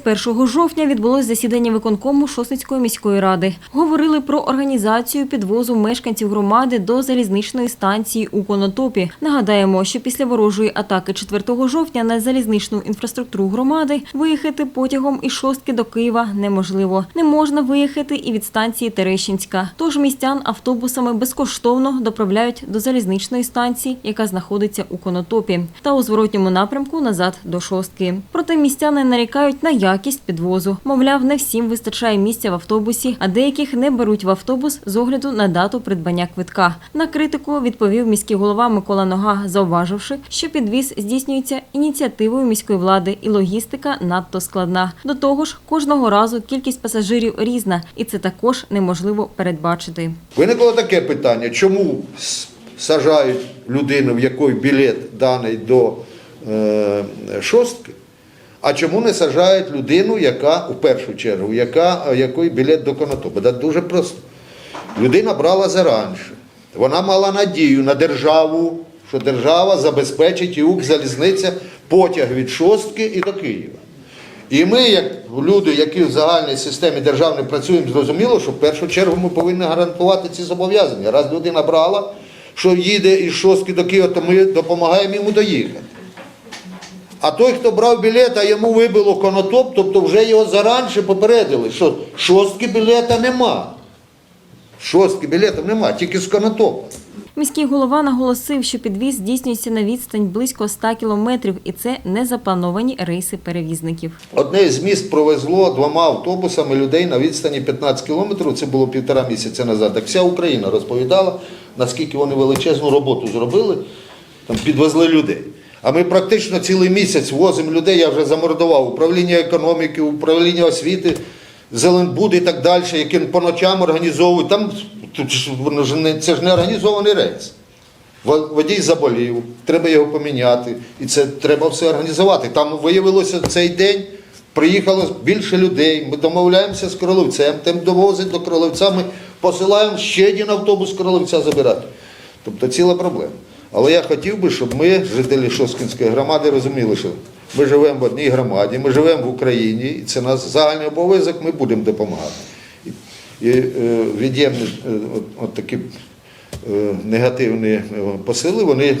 31 жовтня відбулось засідання виконкому Шосницької міської ради. Говорили про організацію підвозу мешканців громади до залізничної станції у Конотопі. Нагадаємо, що після ворожої атаки 4 жовтня на залізничну інфраструктуру громади виїхати потягом із шостки до Києва неможливо. Не можна виїхати і від станції Терещинська. Тож містян автобусами безкоштовно доправляють до залізничної станції, яка знаходиться у Конотопі, та у зворотньому напрямку назад до шостки. Проте містяни нарікають на якість підвозу. Мовляв, не всім вистачає місця в автобусі, а деяких не беруть в автобус з огляду на дату придбання квитка. На критику відповів міський голова Микола Нога, зауваживши, що підвіз здійснюється ініціативою міської влади і логістика надто складна. До того ж, кожного разу кількість пасажирів різна, і це також неможливо передбачити. Виникло таке питання, чому сажають людину, в якої білет даний до е, шостки, а чому не сажають людину, яка у першу чергу, яка, е, якої білет до Конотопа? Да дуже просто. Людина брала заранше. Вона мала надію на державу, що держава забезпечить і Укрзалізниця потяг від шостки і до Києва. І ми, як люди, які в загальній системі державної працюємо, зрозуміло, що в першу чергу ми повинні гарантувати ці зобов'язання. Раз людина брала, що їде із шостки до Києва, то ми допомагаємо йому доїхати. А той, хто брав білет, а йому вибило конотоп, тобто вже його заранше попередили, що шостки білета нема. Шостки білета нема, тільки з конотопа. Міський голова наголосив, що підвіз здійснюється на відстань близько 100 кілометрів, і це не заплановані рейси перевізників. Одне з міст провезло двома автобусами людей на відстані 15 кілометрів. Це було півтора місяця назад. Так вся Україна розповідала, наскільки вони величезну роботу зробили, там підвезли людей. А ми практично цілий місяць возимо людей, я вже замордував управління економіки, управління освіти, Зеленбуд і так далі, які по ночам організовують. Там це ж не організований рейс. Водій заболів, треба його поміняти, і це треба все організувати. Там виявилося цей день, приїхало більше людей. Ми домовляємося з Кролевцем, тим довозить до Кролевця, ми посилаємо ще один автобус Кролевця забирати. Тобто ціла проблема. Але я хотів би, щоб ми, жителі Шоскінської громади, розуміли, що ми живемо в одній громаді, ми живемо в Україні, і це наш загальний обов'язок, ми будемо допомагати. І, е, від'ємні е, от, такі е, негативні посили, вони,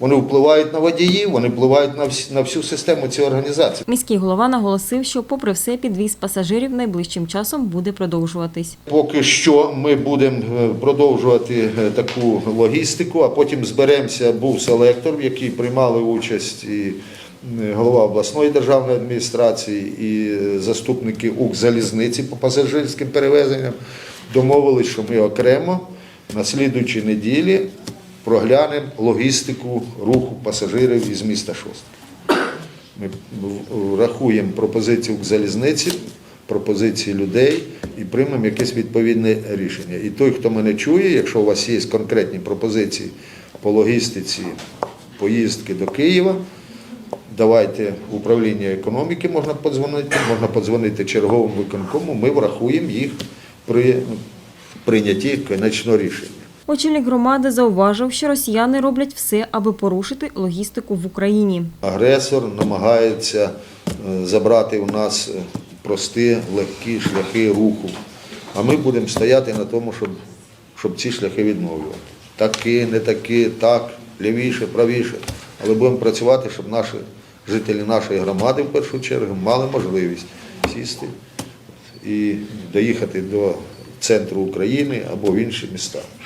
вони впливають на водіїв, вони впливають на, всі, на всю систему цієї організації. Міський голова наголосив, що, попри все, підвіз пасажирів найближчим часом буде продовжуватись. Поки що ми будемо е, продовжувати е, таку логістику, а потім зберемося. Був селектор, в який приймали участь і е, голова обласної державної адміністрації, і заступники Укрзалізниці по пасажирським перевезенням. Домовились, що ми окремо на слідуючій неділі проглянемо логістику руху пасажирів із міста Шостки. Ми рахуємо пропозицію к залізниці, пропозиції людей і приймемо якесь відповідне рішення. І той, хто мене чує, якщо у вас є конкретні пропозиції по логістиці поїздки до Києва, давайте в управління економіки можна подзвонити, можна подзвонити черговому виконкому, ми врахуємо їх при прийнятті кінечного рішення. Очільник громади зауважив, що росіяни роблять все, аби порушити логістику в Україні. Агресор намагається е, забрати у нас е, прості, легкі шляхи руху. А ми будемо стояти на тому, щоб, щоб ці шляхи відновлювати. Такі, не такі, так, лівіше, правіше. Але будемо працювати, щоб наші жителі нашої громади в першу чергу мали можливість сісти і доїхати до центру України або в інші міста.